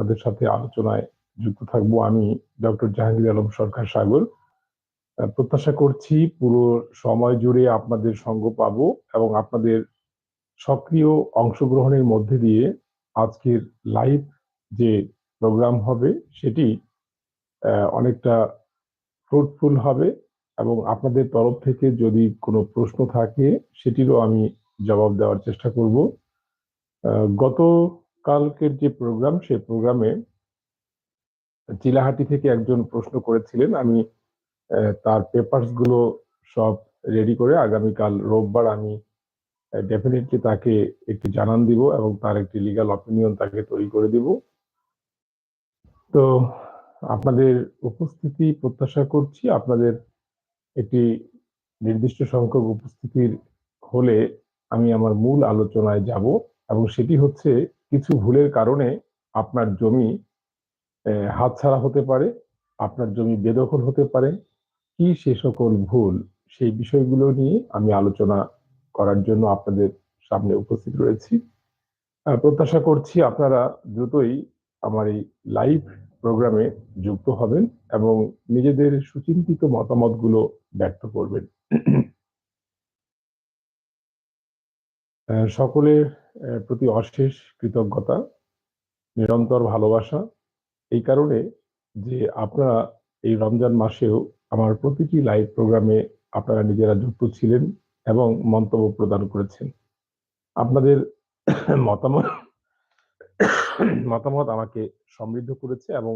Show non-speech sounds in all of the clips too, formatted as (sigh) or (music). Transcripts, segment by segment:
আপনাদের সাথে আলোচনায় যুক্ত থাকব আমি ডক্টর জাহাঙ্গীর আলম সরকার সাগর। প্রত্যাশা করছি পুরো সময় জুড়ে আপনাদের সঙ্গ পাব এবং আপনাদের সক্রিয় অংশগ্রহণের মধ্যে দিয়ে আজকের লাইভ যে প্রোগ্রাম হবে সেটি অনেকটা ফ্রুটফুল হবে এবং আপনাদের তরফ থেকে যদি কোনো প্রশ্ন থাকে সেটিরও আমি জবাব দেওয়ার চেষ্টা করব। আহ, গতকালকের যে প্রোগ্রাম সেই প্রোগ্রামে চিলাহাটি থেকে একজন প্রশ্ন করেছিলেন। আমি তার পেপারসগুলো সব রেডি করে আগামীকাল রোববার আমি ডেফিনেটলি তাকে একটি জানান দিব এবং তার একটি লিগ্যাল অপিনিয়ন তাকে তৈরি করে দিব। তো, আপনাদের উপস্থিতি প্রত্যাশা করছি। আপনাদের একটি নির্দিষ্ট সংখ্যক উপস্থিতির হলে আমি আমার মূল আলোচনায় যাব এবং সেটি হচ্ছে কিছু ভুলের কারণে আপনার জমি হাতছাড়া হতে পারে, আপনার জমি বেদখল হতে পারে। কি সে সকল ভুল সেই বিষয়গুলো নিয়ে আমি আলোচনা করার জন্য আপনাদের সামনে উপস্থিত রয়েছি। প্রত্যাশা করছি আপনারা দ্রুতই আমার এই লাইভ প্রোগ্রামে যুক্ত হবেন এবং নিজেদের সুচিন্তিত মতামতগুলো ব্যক্ত করবেন। (clears throat) সকলের প্রতি অশেষ কৃতজ্ঞতা, নিরন্তর ভালোবাসা। এই কারণে যে আপনারা এই রমজান মাসেও আমার প্রতিটি লাইভ প্রোগ্রামে আপনারা নিজেরা যুক্ত ছিলেন এবং মন্তব্য প্রদান করেছেন। আপনাদের মতামত মতামত আমাকে সমৃদ্ধ করেছে এবং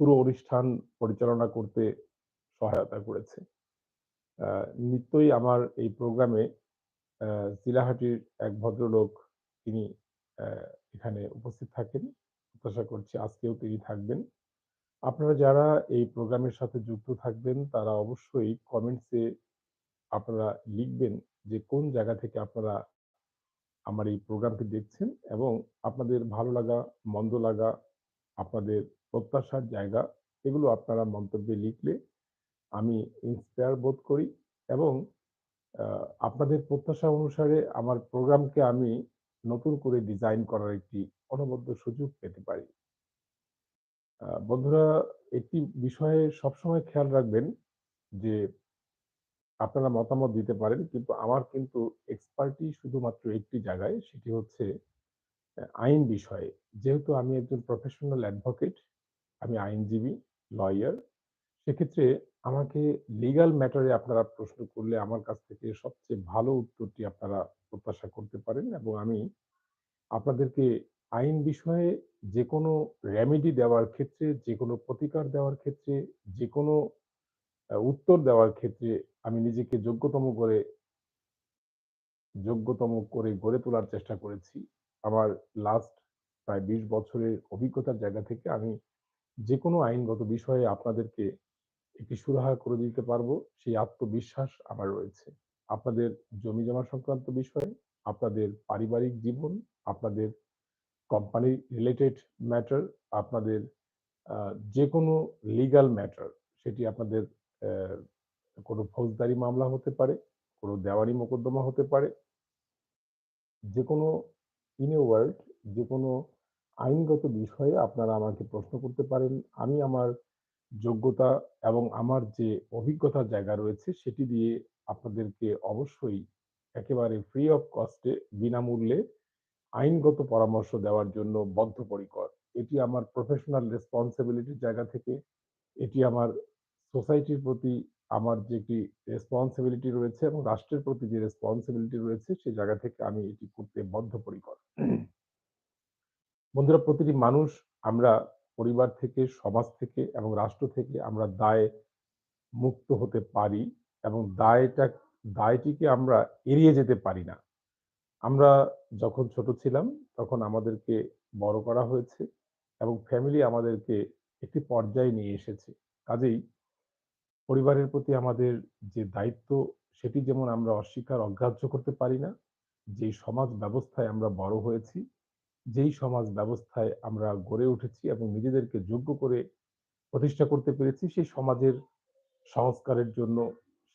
পুরো অনুষ্ঠান পরিচালনা করতে সহায়তা করেছে। নিত্যই আমার এই প্রোগ্রামে আহ, চিলাহাটির এক ভদ্রলোক তিনি এখানে উপস্থিত থাকেন। প্রত্যাশা করছি আজকেও তিনি থাকবেন। আপনারা যারা এই প্রোগ্রামের সাথে যুক্ত থাকবেন তারা অবশ্যই কমেন্টসে আপনারা লিখবেন যে কোন জায়গা থেকে আপনারা আমার এই প্রোগ্রামটি দেখছেন এবং আপনাদের ভালো লাগা মন্দ লাগা আপনাদের প্রত্যাশার জায়গা এগুলো আপনারা মন্তব্যে লিখলে আমি ইন্সপায়ার বোধ করি এবং আপনাদের প্রত্যাশা অনুসারে আমার প্রোগ্রামকে আমি নতুন করে ডিজাইন করার একটি অনবদ্য সুযোগ পেতে পারি। বন্ধুরা, একটি বিষয়ে সবসময় খেয়াল রাখবেন যে, আপনারা মতামত দিতে পারেন, কিন্তু আমার কিন্তু এক্সপার্টি শুধুমাত্র একটি জায়গায়, সেটি হচ্ছে আইন বিষয়ে। যেহেতু আমি একজন প্রফেশনাল অ্যাডভোকেট আমি আইনজীবী লয়ার সেক্ষেত্রে আমাকে লিগ্যাল ম্যাটারে আপনারা প্রশ্ন করলে আমার কাছ থেকে সবচেয়ে ভালো উত্তরটি আপনারা প্রত্যাশা করতে পারেন এবং আমি আপনাদেরকে আইন বিষয়ে যে কোনো রেমেডি দেওয়ার ক্ষেত্রে যে কোনো প্রতিকার দেওয়ার ক্ষেত্রে যে কোনো উত্তর দেওয়ার ক্ষেত্রে আমি নিজেকে যোগ্যতম করে যোগ্যতম করে গড়ে তোলার চেষ্টা করেছি। আমার লাস্ট প্রায় বিশ বছরের অভিজ্ঞতার জায়গা থেকে আমি যে কোনো আইনগত বিষয়ে আপনাদেরকে একটি সুরাহা করে দিতে পারব, সেই আত্মবিশ্বাস আমার রয়েছে। আপনাদের জমি জমা সংক্রান্ত বিষয়ে, আপনাদের পারিবারিক জীবন, আপনাদের কোম্পানি রিলেটেড ম্যাটার আপনাদের যে কোনো লিগ্যাল ম্যাটার সেটি আপনাদের কোনো ফৌজদারি মামলা হতে পারে, কোনো দেওয়ানি মোকদ্দমা হতে পারে। যে কোনো ইন এ ওয়ার্ল্ড যে কোনো আইনগত বিষয়ে আপনারা আমাকে প্রশ্ন করতে পারেন। আমি আমার যোগ্যতা এবং আমার যে অভিজ্ঞতার জায়গা রয়েছে সেটি দিয়ে আপনাদেরকে অবশ্যই একেবারে ফ্রি অফ কস্টে বিনামূল্যে আইনগত পরামর্শ দেওয়ার জন্য বদ্ধপরিকর। এটি আমার প্রফেশনাল রেসপন্সিবিলিটির জায়গা থেকে, এটি আমার সোসাইটির প্রতি আমার যে একটি রেসপন্সিবিলিটি রয়েছে এবং রাষ্ট্রের প্রতি যে রেসপন্সিবিলিটি রয়েছে সেই জায়গা থেকে আমি এটি করতে বদ্ধপরিকর। বন্ধুরা, প্রতিটি মানুষ আমরা পরিবার থেকে, সমাজ থেকে এবং রাষ্ট্র থেকে আমরা দায় মুক্ত হতে পারি এবং দায়টা, দায়টিকে আমরা এড়িয়ে যেতে পারি না। আমরা যখন ছোট ছিলাম তখন আমাদেরকে বড় করা হয়েছে এবং ফ্যামিলি আমাদেরকে একটি পর্যায়ে নিয়ে এসেছে। কাজেই পরিবারের প্রতি আমাদের যে দায়িত্ব, সেটি যেমন আমরা অস্বীকার, অগ্রাহ্য করতে পারি না যে সমাজ ব্যবস্থায় আমরা বড় হয়েছি যেই সমাজ ব্যবস্থায় আমরা গড়ে উঠেছি এবং নিজেদেরকে যোগ্য করে প্রতিষ্ঠা করতে পেরেছি, সেই সমাজের সংস্কারের জন্য,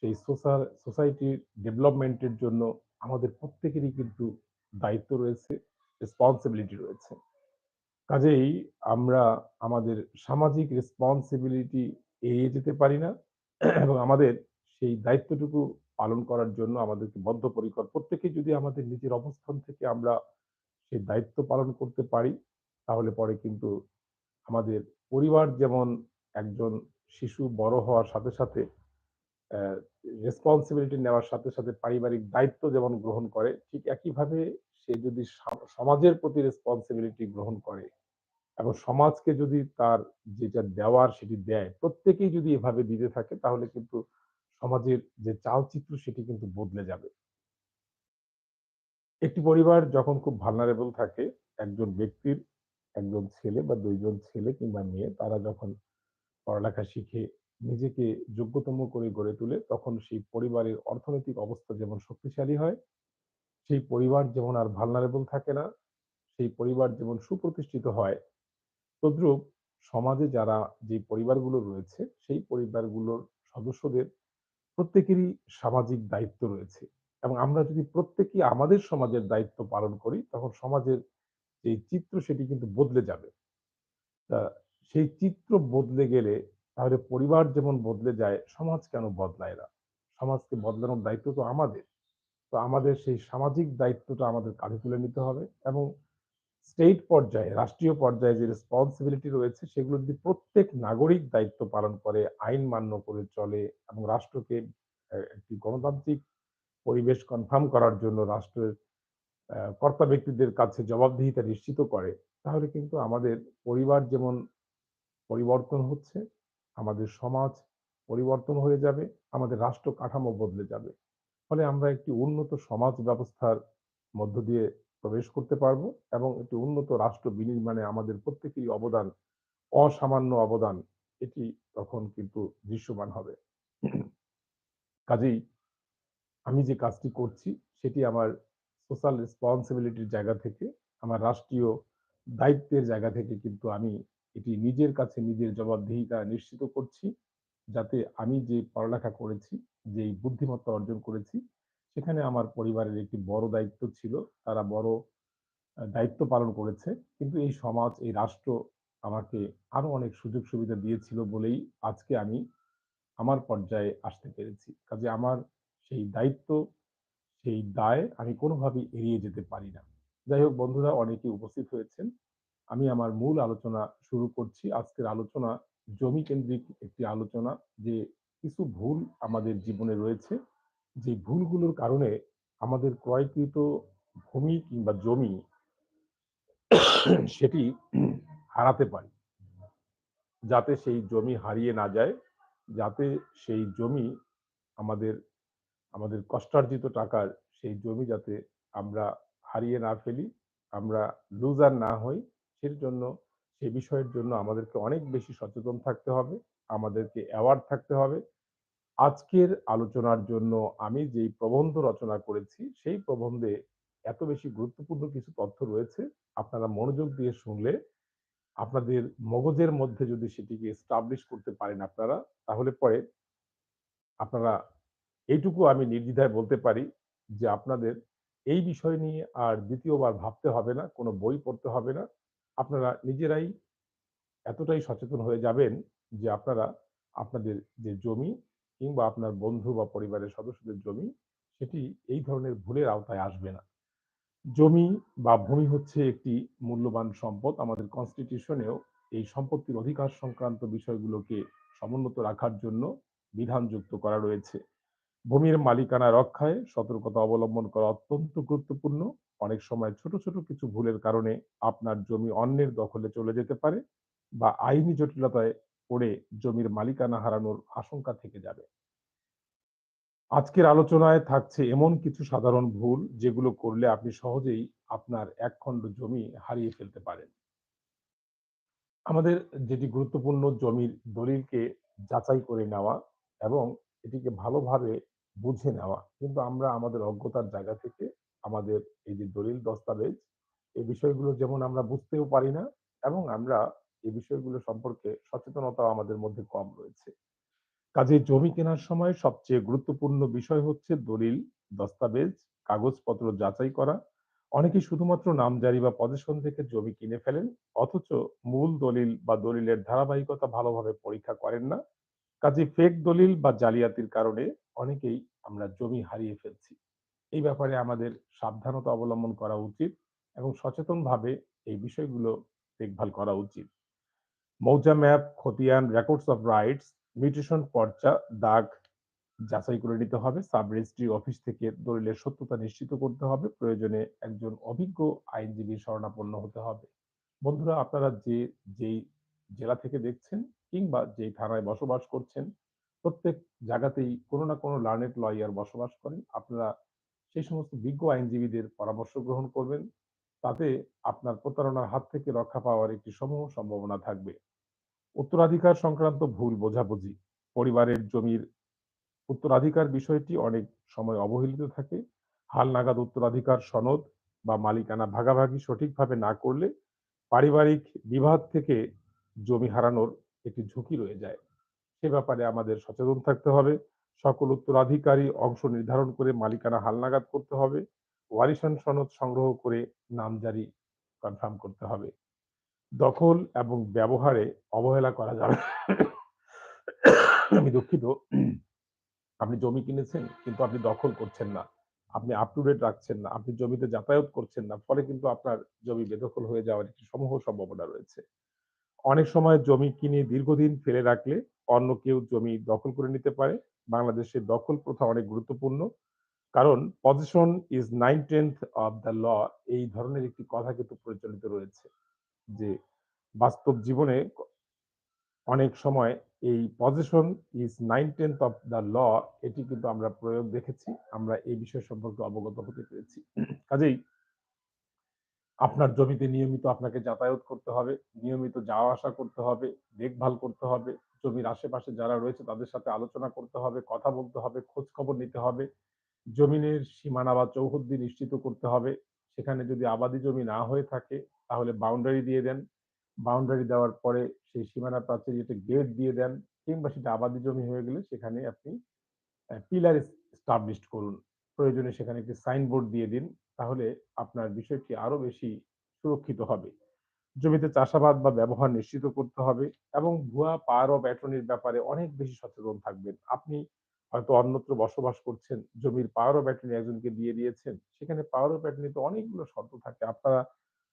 সেই সোশ্যাল সোসাইটির ডেভেলপমেন্টের জন্য আমাদের প্রত্যেকেরই কিন্তু দায়িত্ব রয়েছে রেসপন্সিবিলিটি রয়েছে। কাজেই আমরা আমাদের সামাজিক রেসপন্সিবিলিটি এড়িয়ে যেতে পারি না এবং আমাদের সেই দায়িত্বটুকু পালন করার জন্য আমাদেরকে বদ্ধপরিকর। প্রত্যেকেই যদি আমাদের নিজের অবস্থান থেকে আমরা সেই দায়িত্ব পালন করতে পারি, তাহলে পরে কিন্তু আমাদের পরিবার যেমন একজন শিশু বড় হওয়ার সাথে সাথে রেসপন্সিবিলিটি নেওয়ার সাথে সাথে পারিবারিক দায়িত্ব যেমন গ্রহণ করে, ঠিক একইভাবে সে যদি সমাজের প্রতি রেসপন্সিবিলিটি গ্রহণ করে এবং সমাজকে যদি তার যেটা দেওয়ার সেটি দেয়, প্রত্যেকেই যদি এভাবে দিতে থাকে, তাহলে কিন্তু সমাজের যে চালচিত্র সেটি কিন্তু বদলে যাবে। একটি পরিবার যখন খুব ভালনারেবল থাকে, একজন ব্যক্তির, একজন ছেলে বা দুইজন ছেলে কিংবা মেয়ে, তারা যখন পড়ালেখা শিখে নিজেকে যোগ্যতম করে গড়ে তোলে, তখন সেই পরিবারের অর্থনৈতিক অবস্থা যেমন শক্তিশালী হয়, সেই পরিবার যেমন আর ভালনারেবল থাকে না, সেই পরিবার যেমন সুপ্রতিষ্ঠিত হয়, তদ্রূপ সমাজে যারা যে পরিবারগুলো রয়েছে, সেই পরিবারগুলোর সদস্যদের প্রত্যেকেরই সামাজিক দায়িত্ব রয়েছে। এবং আমরা যদি প্রত্যেকেই আমাদের সমাজের দায়িত্ব পালন করি, তখন সমাজের যে চিত্র সেটি কিন্তু বদলে যাবে। সেই চিত্র বদলে গেলে তাহলে পরিবার যেমন বদলে যায়, সমাজ কেন বদলায় না? সমাজকে বদলানোর দায়িত্ব তো আমাদের। তো আমাদের সেই সামাজিক দায়িত্বটা আমাদের কাঁধে তুলে নিতে হবে এবং স্টেট পর্যায়ে, রাষ্ট্রীয় পর্যায়ে যে রেসপন্সিবিলিটি রয়েছে, সেগুলো যদি প্রত্যেক নাগরিক দায়িত্ব পালন করে, আইন মান্য করে চলে এবং রাষ্ট্রকে একটি গণতান্ত্রিক পরিবেশ কনফার্ম করার জন্য রাষ্ট্রের কর্তা ব্যক্তিদের কাছে জবাবদিহিতা নিশ্চিত করে, তাহলে কিন্তু আমাদের পরিবার যেমন পরিবর্তন হচ্ছে, আমাদের সমাজ পরিবর্তন হয়ে যাবে, আমাদের রাষ্ট্র কাঠামো বদলে যাবে। ফলে আমরা একটি উন্নত সমাজ ব্যবস্থার মধ্য দিয়ে প্রবেশ করতে পারব এবং একটি উন্নত রাষ্ট্র বিনির্মাণে আমাদের প্রত্যেকেরই অবদান, অসামান্য অবদান, এটি তখন কিন্তু দৃশ্যমান হবে। কাজেই আমি যে কাজটি করছি, সেটি আমার সোশ্যাল রেসপন্সিবিলিটির জায়গা থেকে, আমার রাষ্ট্রীয় দায়িত্বের জায়গা থেকে কিন্তু আমি এটি নিজের কাছে নিজের জবাবদিহিতা নিশ্চিত করছি, যাতে আমি যে পড়ালেখা করেছি, যেই বুদ্ধিমত্তা অর্জন করেছি, সেখানে আমার পরিবারের একটি বড় দায়িত্ব ছিল, তারা বড় দায়িত্ব পালন করেছে, কিন্তু এই সমাজ, এই রাষ্ট্র আমাকে আরও অনেক সুযোগ সুবিধা দিয়েছিল বলেই আজকে আমি আমার পর্যায়ে আসতে পেরেছি। কাজে আমার সেই দায়িত্ব, সেই দায় আমি কোনোভাবেই এড়িয়ে যেতে পারি না। যাই হোক বন্ধুরা অনেকে উপস্থিত হয়েছেন। আমি আমার মূল আলোচনা শুরু করছি। আজকের আলোচনা জমি কেন্দ্রিক একটি আলোচনা যে কিছু ভুল আমাদের জীবনে রয়েছে। যে ভুলগুলোর কারণে আমাদের ক্রয়কৃত ভূমি কিংবা জমি সেটি হারাতে পারি। যাতে সেই জমি হারিয়ে না যায়, যাতে সেই জমি আমাদের আমাদের কষ্টার্জিত টাকার সেই জমি যাতে আমরা হারিয়ে না ফেলি, আমরা লুজার না হই সের জন্য সে বিষয়ের জন্য আমাদেরকে অনেক বেশি সচেতন থাকতে হবে, আমাদেরকে অ্যাওয়ার্ড থাকতে হবে। আজকের আলোচনার জন্য আমি যেই প্রবন্ধ রচনা করেছি, সেই প্রবন্ধে এত বেশি গুরুত্বপূর্ণ কিছু তথ্য রয়েছে, আপনারা মনোযোগ দিয়ে শুনলে আপনাদের মগজের মধ্যে যদি সেটিকে এস্টাবলিশ করতে পারেন আপনারা, তাহলে পরে আপনারা এইটুকু আমি নির্দ্বিধায় বলতে পারি যে আপনাদের এই বিষয় নিয়ে আর দ্বিতীয়বার ভাবতে হবে না, কোনো বই পড়তে হবে না। আপনারা নিজেরাই এতটাই সচেতন হয়ে যাবেন যে আপনারা আপনাদের যে জমি কিংবা আপনার বন্ধু বা পরিবারের সদস্যদের জমি, সেটি এই ধরনের ভুলের আওতায় আসবে না। জমি বা ভূমি হচ্ছে একটি মূল্যবান সম্পদ। আমাদের কনস্টিটিউশনেও এই সম্পত্তির অধিকার সংক্রান্ত বিষয়গুলোকে সমুন্নত রাখার জন্য বিধান যুক্ত করা রয়েছে। ভূমির মালিকানা রক্ষায় সতর্কতা অবলম্বন করা অত্যন্ত গুরুত্বপূর্ণ। অনেক সময় ছোট ছোট কিছু ভুলের কারণে আপনার জমি অন্যের দখলে চলে যেতে পারে বা আইনি জটিলতায় পড়ে জমির মালিকানা হারানোর আশঙ্কা থেকে যাবে। আজকের আলোচনায় থাকছে এমন কিছু সাধারণ ভুল যেগুলো করলে আপনি সহজেই আপনার একখণ্ড জমি হারিয়ে ফেলতে পারেন। আমাদের যেটি গুরুত্বপূর্ণ জমির দলিলকে যাচাই করে নেওয়া এবং এটিকে ভালোভাবে বুঝে নেওয়া। কিন্তু আমরা আমাদের অজ্ঞতার জায়গা থেকে আমাদের এই যে দলিল দস্তাবেজ, এই বিষয়গুলো যেমন আমরা বুঝতেও পারি না এবং আমরা এই বিষয়গুলো সম্পর্কে সচেতনতা আমাদের মধ্যে কম রয়েছে। কাজে জমি কেনার সময় সবচেয়ে গুরুত্বপূর্ণ বিষয় হচ্ছে দলিল, দস্তাবেজ, কাগজপত্র যাচাই করা। অনেকে শুধুমাত্র নামজারি বা পজেশন থেকে জমি কিনে ফেলেন, অথচ মূল দলিল বা দলিলের ধারাবাহিকতা ভালোভাবে পরীক্ষা করেন না। কাজে ফেক দলিল বা জালিয়াতির কারণে অনেকেই আমরা জমি হারিয়ে ফেলছি। এই ব্যাপারে আমাদের সাবধানতা অবলম্বন করা উচিত এবং সচেতনভাবে এই বিষয়গুলো দেখভাল করা উচিত। মৌজা ম্যাপ, খতিয়ান রেকর্ডস অফ রাইটস মিউটেশন পর্চা, দাগ যাচাই করে নিতে হবে। সাব রেজিস্ট্রি অফিস থেকে দলিলের সত্যতা নিশ্চিত করতে হবে। প্রয়োজনে একজন অভিজ্ঞ আইনজীবীর শরণাপন্ন হতে হবে। বন্ধুরা, আপনারা যে, যেই জেলা থেকে দেখছেন কিংবা যেই থানায় বসবাস করছেন প্রত্যেক জায়গাতেই কোনো না কোনো লার্নেড লয়ার বসবাস করেন। আপনারা সেই সমস্ত বিজ্ঞ আইনজীবীদের পরামর্শ গ্রহণ করবেন। তাতে আপনার প্রতারণার হাত থেকে রক্ষা পাওয়ার একটি সমূহ সম্ভাবনা থাকবে। উত্তরাধিকার সংক্রান্ত ভুল বোঝাবুঝি, পরিবারের জমির উত্তরাধিকার বিষয়টি অনেক সময় অবহেলিত থাকে। হাল নাগাদ উত্তরাধিকার সনদ বা মালিকানা ভাগাভাগি সঠিকভাবে না করলে পারিবারিক বিবাদ থেকে জমি হারানোর একটি ঝুঁকি রয়ে যায়। সে ব্যাপারে আমাদের সচেতন থাকতে হবে। সকল উত্তরাধিকারী অংশ নির্ধারণ করে মালিকানা হালনাগাদ করতে হবে। ওয়ারিশন সনদ সংগ্রহ করে নামজারি কনফার্ম করতে হবে। দখল এবং ব্যবহারে অবহেলা করা যাবে আমি দুঃখিত। আপনি জমি কিনেছেন, কিন্তু আপনি দখল করছেন না। আপনি আপ টু ডেট রাখছেন না। আপনি জমিতে যাতায়াত করছেন না। ফলে কিন্তু আপনার জমি বেদখল হয়ে যাওয়ার একটি সমূহ সম্ভাবনা রয়েছে। অনেক সময় জমি কিনে দীর্ঘদিন ফেলে রাখলে অন্য কেউ জমি দখল করে নিতে পারে। বাংলাদেশের দখল প্রথা অনেক গুরুত্বপূর্ণ। কারণ position is nine tenth of the law এই ধরনের একটি কথা কিন্তু প্রচলিত রয়েছে যে বাস্তব জীবনে অনেক সময় এই position is nine tenth of the law এটি কিন্তু আমরা প্রয়োগ দেখেছি। আমরা এই বিষয় সম্পর্কে অবগত হতে পেরেছি। কাজেই আপনার জমিতে নিয়মিত আপনাকে যাতায়াত করতে হবে, নিয়মিত যাওয়া আসা করতে হবে, দেখভাল করতে হবে জমির আশেপাশে যারা রয়েছে তাদের সাথে আলোচনা করতে হবে, কথা বলতে হবে খোঁজ খবর নিতে হবে। জমিনের সীমানা বা চৌহদ্দি নিশ্চিত করতে হবে। সেখানে যদি আবাদি জমি না হয়ে থাকে তাহলে বাউন্ডারি দিয়ে দেন। বাউন্ডারি দেওয়ার পরে সেই সীমানা প্রাচীর যেটা গেট দিয়ে দেন কিংবা সেটা আবাদি জমি হয়ে গেলে সেখানে আপনি পিলার স্টাবলিশ করুন। প্রয়োজনে সেখানে একটি সাইনবোর্ড দিয়ে দিন। তাহলে আপনার বিষয়টি আরও বেশি সুরক্ষিত হবে। জমিতে চাষাবাদ বা ব্যবহার নিশ্চিত করতে হবে এবং ভুয়া পাওয়ার অফ অ্যাটর্নির ব্যাপারে অনেক বেশি সচেতন থাকবেন। আপনি হয়তো অন্যত্র বসবাস করছেন, জমির পাওয়ার অফ অ্যাটর্নি একজনকে দিয়ে দিয়েছেন, সেখানে পাওয়ার অফ অ্যাটর্নিতে অনেকগুলো শর্ত থাকে। আপনারা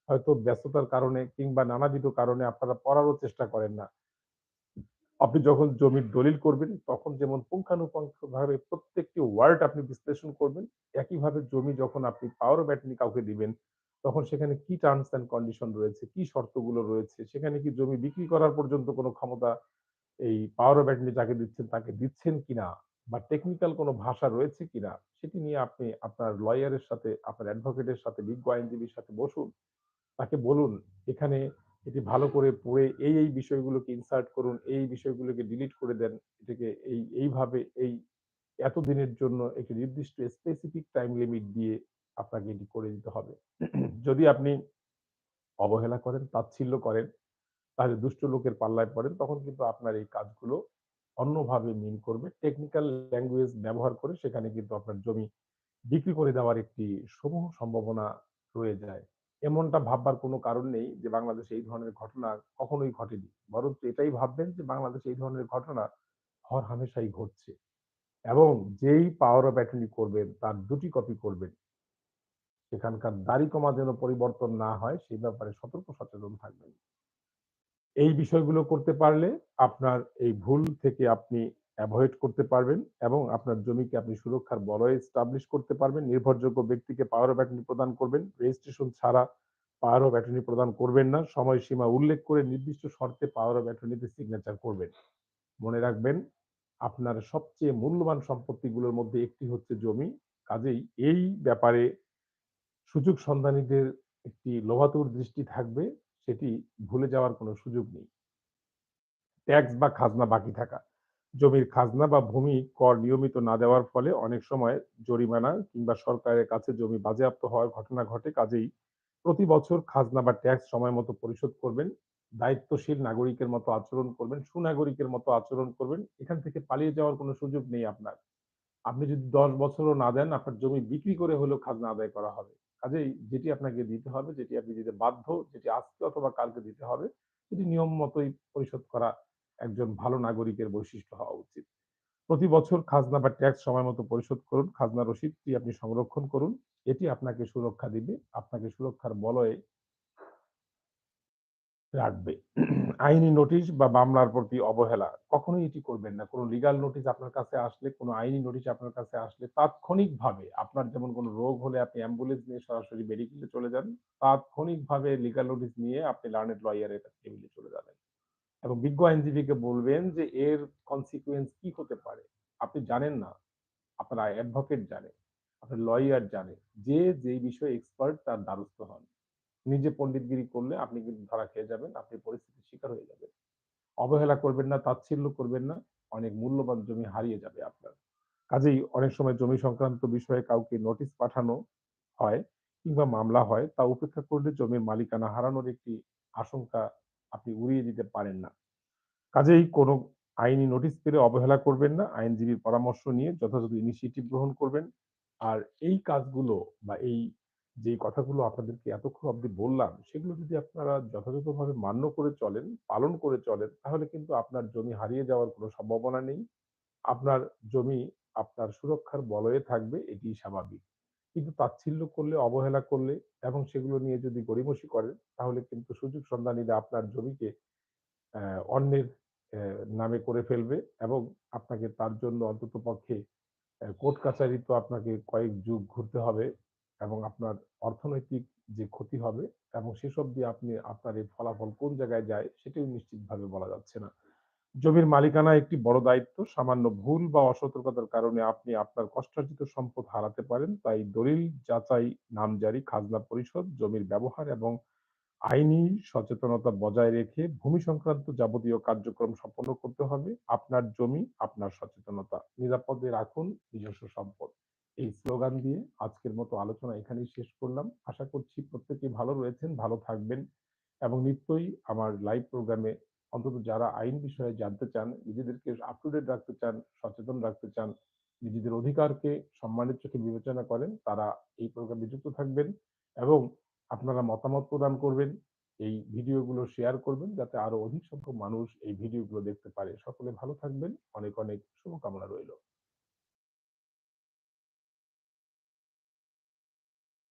হয়তো ব্যস্ততার কারণে কিংবা নানাবিধ কারণে আপনারা পড়ারও চেষ্টা করেন না। আপনি যখন জমির দলিল করবেন, তখন যেমন পুঙ্খানুপুঙ্খভাবে প্রত্যেকটি ওয়ার্ড আপনি বিশ্লেষণ করবেন, একইভাবে জমি যখন আপনি পাওয়ার অ্যাটর্নি কাউকে দিবেন তখন সেখানে কি টার্মস অ্যান্ড কন্ডিশন রয়েছে, কি শর্তগুলো রয়েছে, সেখানে কি জমি বিক্রি করার পর্যন্ত কোনো ক্ষমতা এই পাওয়ার অফ অ্যাটর্নি যাকে দিচ্ছেন তাকে দিচ্ছেন কিনা বা টেকনিক্যাল কোনো ভাষা রয়েছে কিনা, সেটি নিয়ে আপনি আপনার লয়ারের সাথে, আপনার অ্যাডভোকেটের সাথে, বিজ্ঞ আইনজীবীর সাথে বসুন, তাকে বলুন, এখানে এটি ভালো করে পড়ে এই এই বিষয়গুলোকে ইনসার্ট করুন, এই বিষয়গুলোকে ডিলিট করে দেন, এটাকে এই, এইভাবে এই এতদিনের জন্য একটি নির্দিষ্ট স্পেসিফিক টাইম লিমিট দিয়ে আপনাকে এটি করে দিতে হবে। যদি আপনি অবহেলা করেন, তাচ্ছিল্য করেন, তাহলে দুষ্ট লোকের পাল্লায় পড়েন, তখন কিন্তু আপনার এই কাজগুলো অন্যভাবে মিন করবে। টেকনিক্যাল ল্যাঙ্গুয়েজ ব্যবহার করে সেখানে কিন্তু আপনার জমি বিক্রি করে দেওয়ার একটি সমূহ সম্ভাবনা রয়ে যায়। এমনটা ভাববার কোনো কারণ নেই যে, বাংলাদেশে এই ধরনের ঘটনা কখনোই ঘটেনি। বরঞ্চ এটাই ভাববেন যে, বাংলাদেশে এই ধরনের ঘটনা হর হামেশাই ঘটছে। এবং যেই পাওয়ার অফ অ্যাটর্নি করবেন, তার দুটি কপি করবেন। সেখানকার দাড়ি কমা যেন পরিবর্তন না হয়, সেই ব্যাপারে সতর্ক সচেতন থাকবেন। এই বিষয়গুলো করতে পারলে আপনার এই ভুল থেকে আপনি অ্যাভয়েড করতে পারবেন এবং আপনার জমিকে আপনি সুরক্ষার বলয়ে স্টাবলিশ করতে পারবেন। নির্ভরযোগ্য ব্যক্তিকে পাওয়ার অফ প্রদান করবেন। রেজিস্ট্রেশন ছাড়া পাওয়ার অফ অ্যাটর্নি প্রদান করবেন না। সময়সীমা উল্লেখ করে নির্দিষ্ট শর্তে পাওয়ার অফ অ্যাটর্নিতে সিগনেচার করবেন। মনে রাখবেন, আপনার সবচেয়ে মূল্যবান সম্পত্তিগুলোর মধ্যে একটি হচ্ছে জমি। কাজেই এই ব্যাপারে সুযোগ সন্ধানীদের একটি লোভাতুর দৃষ্টি থাকবে, সেটি ভুলে যাওয়ার কোনো সুযোগ নেই। ট্যাক্স বা খাজনা বাকি থাকা। জমির খাজনা বা ভূমি কর নিয়মিত না দেওয়ার ফলে অনেক সময় জরিমানা কিংবা সরকারের কাছে জমি বাজেয়াপ্ত হওয়ার ঘটনা ঘটে। কাজেই প্রতি বছর খাজনা বা ট্যাক্স সময় মতো পরিশোধ করবেন, দায়িত্বশীল নাগরিকের মতো আচরণ করবেন, সুনাগরিকের মতো আচরণ করবেন। এখান থেকে পালিয়ে যাওয়ার কোনো সুযোগ নেই আপনার। আপনি যদি দশ বছরও না দেন, আপনার জমি বিক্রি করে হলেও খাজনা আদায় করা হবে। কাজেই যেটি আপনাকে দিতে হবে, যেটি আপনি দিতে বাধ্য, যেটি আজকে অথবা কালকে দিতে হবে, সেটি নিয়ম মতোই পরিশোধ করা একজন ভালো নাগরিকের বৈশিষ্ট্য হওয়া উচিত। প্রতি বছর খাজনা বা ট্যাক্স সময় মতো পরিশোধ করুন। খাজনা রসিদটি আপনি সংরক্ষণ করুন। এটি আপনাকে সুরক্ষা দিবে, আপনাকে সুরক্ষার বলয়ে রাখবে। আইনি নোটিশ বা মামলার প্রতি অবহেলা কখনোই এটি করবেন না। কোনো লিগাল নোটিশ আপনার কাছে আসলে, কোনো আইনি নোটিশ আপনার কাছে আসলে তাৎক্ষণিকভাবে আপনার যেমন কোনো রোগ হলে আপনি অ্যাম্বুলেন্স নিয়ে সরাসরি মেডিকেলে চলে যান। তাৎক্ষণিকভাবে লিগাল নোটিশ নিয়ে আপনি লার্নেড লয়ার এর টেবিলে চলে যাবেন। এবং বিজ্ঞ আইনজীবীকে বলবেন যে এর কনসিকুয়েন্স কি হতে পারে? আপনি জানেন না। আপনার অ্যাডভোকেট জানে, আপনার লয়ার জানে। যে যেই বিষয়ে এক্সপার্ট তার দ্বারস্থ হন। নিজে পণ্ডিতগিরি করলে আপনি কিন্তু ধরা খেয়ে যাবেন। আপনি পরিস্থিতির শিকার হয়ে যাবেন। অবহেলা করবেন না, তাচ্ছিল্য করবেন না। অনেক মূল্যবান জমি হারিয়ে যাবে আপনার। কাজেই অনেক সময় জমি সংক্রান্ত বিষয়ে কাউকে নোটিশ পাঠানো হয় কিংবা মামলা হয়, তা উপেক্ষা করলে জমির মালিকানা হারানোর একটি আশঙ্কা আপনি উড়িয়ে দিতে পারেন না। কাজেই কোনো আইনি নোটিশ পেলে অবহেলা করবেন না। আইনজীবীর পরামর্শ নিয়ে যথাযথ ইনিশিয়েটিভ গ্রহণ করবেন। আর এই কাজগুলো বা এই যেই কথাগুলো আপনাদেরকে এতক্ষণ অবধি বললাম, সেগুলো যদি আপনারা যথাযথভাবে মান্য করে চলেন, পালন করে চলেন, তাহলে কিন্তু আপনার জমি হারিয়ে যাওয়ার কোনো সম্ভাবনা নেই। আপনার জমি আপনার সুরক্ষার বলয়ে থাকবে, এটিই স্বাভাবিক। কিন্তু তাচ্ছিল্য করলে, অবহেলা করলে এবং সেগুলো নিয়ে যদি গড়িমসি করেন, তাহলে কিন্তু সুযোগ সন্ধানীরা আপনার জমিকে অন্যের নামে করে ফেলবে এবং আপনাকে তার জন্য অন্ততপক্ষে অ্যা কোর্ট কাচারি তো আপনাকে কয়েক যুগ ঘুরতে হবে এবং আপনার অর্থনৈতিক যে ক্ষতি হবে এবং সেসব দিয়ে আপনি আপনার এই ফলাফল কোন জায়গায় যায় সেটিও নিশ্চিতভাবে বলা যাচ্ছে না। জমির মালিকানা একটি বড় দায়িত্ব। সামান্য ভুল বা অসতর্কতার কারণে আপনি আপনার কষ্টার্জিত সম্পদ হারাতে পারেন। তাই দলিল যাচাই, নামজারি, খাজনা পরিশোধ, জমির ব্যবহার এবং আইনি সচেতনতা বজায় রেখে ভূমি সংক্রান্ত যাবতীয় কার্যক্রম সম্পন্ন করতে হবে। আপনার জমি, আপনার সচেতনতা। নিরাপদে রাখুন নিজস্ব সম্পদ। স্লোগান দিয়ে আজকের মতো আলোচনা এখানেই শেষ করলাম। আশা করছি প্রত্যেকেই ভালো রয়েছেন, ভালো থাকবেন এবং নিত্যই আমার লাইভ প্রোগ্রামে অন্তত যারা আইন বিষয়ে জানতে চান, নিজেদেরকে আপ টু ডেট রাখতে চান, সচেতন রাখতে চান, নিজেদের অধিকারকে সম্মানের চোখে বিবেচনা করেন, তারা এই প্রোগ্রামে যুক্ত থাকবেন এবং আপনারা মতামত প্রদান করবেন। এই ভিডিওগুলো শেয়ার করবেন যাতে আরও অধিক সংখ্যক মানুষ এই ভিডিওগুলো দেখতে পারে। সকলে ভালো থাকবেন। অনেক, অনেক শুভকামনা রইল।